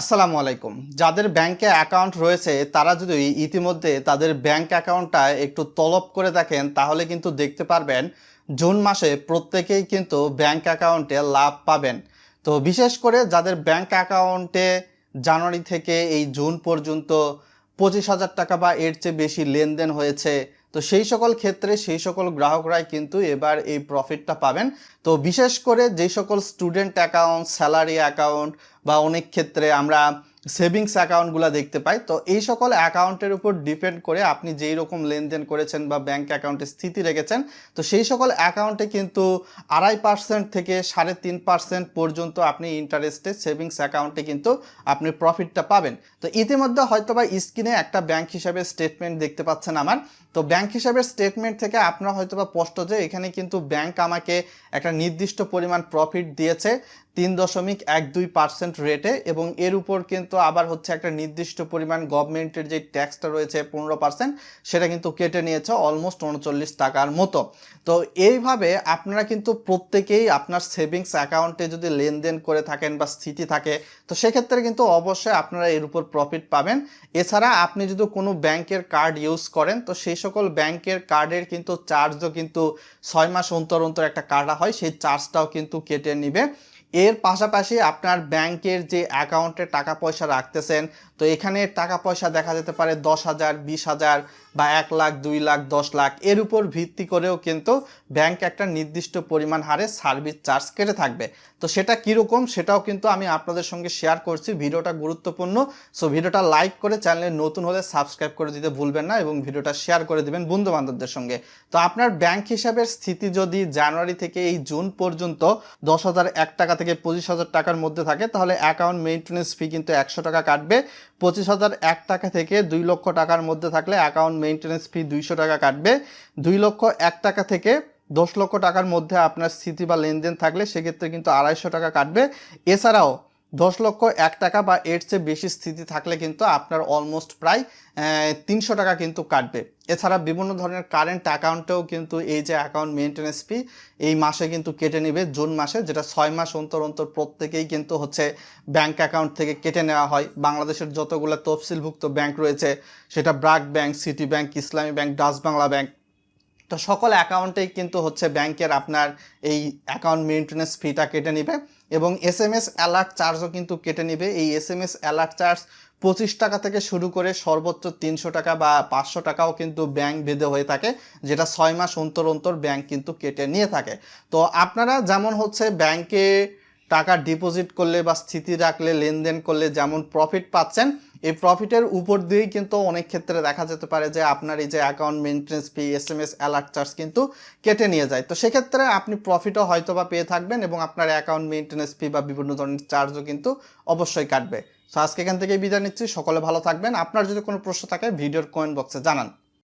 আসসালামু আলাইকুম। যাদের ব্যাংকে অ্যাকাউন্ট রয়েছে, তারা যদি ইতিমধ্যে তাদের ব্যাংক অ্যাকাউন্টটা একটু তলব করে দেখেন, তাহলে কিন্তু দেখতে পারবেন জুন মাসে প্রত্যেকেই কিন্তু ব্যাংক অ্যাকাউন্টে লাভ পাবেন। তো বিশেষ করে যাদের ব্যাংক অ্যাকাউন্টে জানুয়ারি থেকে এই জুন পর্যন্ত পঁচিশ হাজার টাকা বা এর চেয়ে বেশি লেনদেন হয়েছে। তো সেই সকল ক্ষেত্রে সেই সকল গ্রাহকরাই কিন্তু এবার এই প্রফিটটা পাবেন। তো বিশেষ করে যে সকল স্টুডেন্ট অ্যাকাউন্ট স্যালারি অ্যাকাউন্ট বা অনেক ক্ষেত্রে আমরা সেভিংস অ্যাকাউন্টগুলো দেখতে পাই। তো এই সকল অ্যাকাউন্টের উপর ডিপেন্ড করে আপনি যেই রকম লেনদেন করেছেন বা ব্যাংক অ্যাকাউন্টে স্থিতি রেখেছেন, তো সেই সকল অ্যাকাউন্টে কিন্তু আড়াই পার্সেন্ট থেকে সাড়ে তিন পার্সেন্ট পর্যন্ত আপনি ইন্টারেস্টে সেভিংস অ্যাকাউন্টে কিন্তু আপনি প্রফিটটা পাবেন। তো ইতিমধ্যে হয়তো বা স্ক্রিনে একটা ব্যাংক হিসাবে স্টেটমেন্ট দেখতে পাচ্ছেন আমার। তো ব্যাংক হিসাবের স্টেটমেন্ট থেকে আপনার হয়তো বা স্পষ্ট যে এখানে কিন্তু ব্যাংক আমাকে একটা নির্দিষ্ট পরিমাণ প্রফিট দিয়েছে তিন দশমিক এক দুই পার্সেন্ট রেটে এবং এর উপর কিন্তু আবার হচ্ছে একটা নির্দিষ্ট পরিমাণ গভর্নমেন্টের যে ট্যাক্সটা রয়েছে পনেরো পার্সেন্ট সেটা কিন্তু কেটে নিয়েছে অলমোস্ট উনচল্লিশ টাকার মতো। তো এইভাবে আপনারা কিন্তু প্রত্যেকেই আপনার সেভিংস অ্যাকাউন্টে যদি লেনদেন করে থাকেন বা স্থিতি থাকে, তো সেক্ষেত্রে কিন্তু অবশ্যই আপনারা এর উপর প্রফিট পাবেন। এছাড়া আপনি যদি কোনো ব্যাংকের কার্ড ইউজ করেন, তো সেই সকল ব্যাংকের কার্ডের কিন্তু চার্জও কিন্তু ছয় মাস অন্তর অন্তর একটা কাটা হয়, সেই চার্জটাও কিন্তু কেটে নিবে। এর পাশাপাশি আপনার ব্যাংকের যে অ্যাকাউন্টে টাকা পয়সা রাখতেছেন, তো এখানে টাকা পয়সা দেখা যেতে পারে দশ হাজার, বিশ হাজার বা এক লাখ, দুই লাখ, দশ লাখ, এর উপর ভিত্তি করেও কিন্তু ব্যাংক একটা নির্দিষ্ট পরিমাণ হারে সার্ভিস চার্জ কেটে থাকবে। তো সেটা কীরকম সেটাও কিন্তু আমি আপনাদের সঙ্গে শেয়ার করছি, ভিডিওটা গুরুত্বপূর্ণ। সো ভিডিওটা লাইক করে চ্যানেলে নতুন হলে সাবস্ক্রাইব করে দিতে ভুলবেন না এবং ভিডিওটা শেয়ার করে দিবেন বন্ধু বান্ধবদের সঙ্গে। তো আপনার ব্যাংক হিসাবের স্থিতি যদি জানুয়ারি থেকে এই জুন পর্যন্ত দশ হাজার এক টাকা থেকে পঁচিশ হাজার টাকার মধ্যে থাকে, তাহলে অ্যাকাউন্ট মেনটেন্স ফি কিন্তু একশো টাকা কাটবে। পঁচিশ হাজার এক টাকা থেকে দুই লক্ষ টাকার মধ্যে থাকলে অ্যাকাউন্ট মেনটেন্স ফি দুইশো টাকা কাটবে। দুই লক্ষ এক টাকা থেকে দশ লক্ষ টাকার মধ্যে আপনার স্থিতি বা লেনদেন থাকলে সেক্ষেত্রে কিন্তু আড়াইশো টাকা কাটবে। এছাড়াও দশ লক্ষ এক টাকা বা এর চেয়ে বেশি স্থিতি থাকলে কিন্তু আপনার অলমোস্ট প্রায় তিনশো টাকা কিন্তু কাটবে। এছাড়া বিভিন্ন ধরনের কারেন্ট অ্যাকাউন্টেও কিন্তু এই যে অ্যাকাউন্ট মেনটেন্যান্স ফি এই মাসে কিন্তু কেটে নেবে। জুন মাসে যেটা ছয় মাস অন্তর অন্তর প্রত্যেকেই কিন্তু হচ্ছে ব্যাংক অ্যাকাউন্ট থেকে কেটে নেওয়া হয়। বাংলাদেশের যতগুলো তফসিলভুক্ত ব্যাংক রয়েছে, সেটা BRAC bank, City bank, Islami bank, Dutch Bangla bank তো সকল অ্যাকাউন্টেই কিন্তু হচ্ছে ব্যাংকের আপনার এই অ্যাকাউন্ট মেনটেন্যান্স ফিটা কেটে নেবে এবং এস এম এস অ্যালার্ট চার্জও কিন্তু কেটে নেবে। এই S M S alert charge পঁচিশ টাকা থেকে শুরু করে সর্বোচ্চ তিনশো টাকা বা পাঁচশো টাকাও কিন্তু ব্যাংক বেঁধে হয়ে থাকে, যেটা ছয় মাস অন্তর অন্তর ব্যাংক কিন্তু কেটে নিয়ে থাকে। তো আপনারা যেমন হচ্ছে ব্যাংকে টাকা ডিপোজিট করলে বা স্থিতি রাখলে, লেনদেন করলে যেমন প্রফিট পাচ্ছেন এই প্রফিটের উপর দিয়েই কিন্তু অনেক ক্ষেত্রে দেখা যেতে পারে যে আপনার এই যে account maintenance fee S M S alert charge কিন্তু কেটে নিয়ে যায়। তো সেক্ষেত্রে আপনি প্রফিটও হয়তো বা পেয়ে থাকবেন এবং আপনার অ্যাকাউন্ট মেনটেন্স ফি বা বিভিন্ন ধরনের চার্জও কিন্তু অবশ্যই কাটবে। তো আজকে এখান থেকে বিদায় নিচ্ছি। সকলে ভালো থাকবেন। আপনার যদি কোনো প্রশ্ন থাকে, ভিডিওর কমেন্ট বক্সে জানান।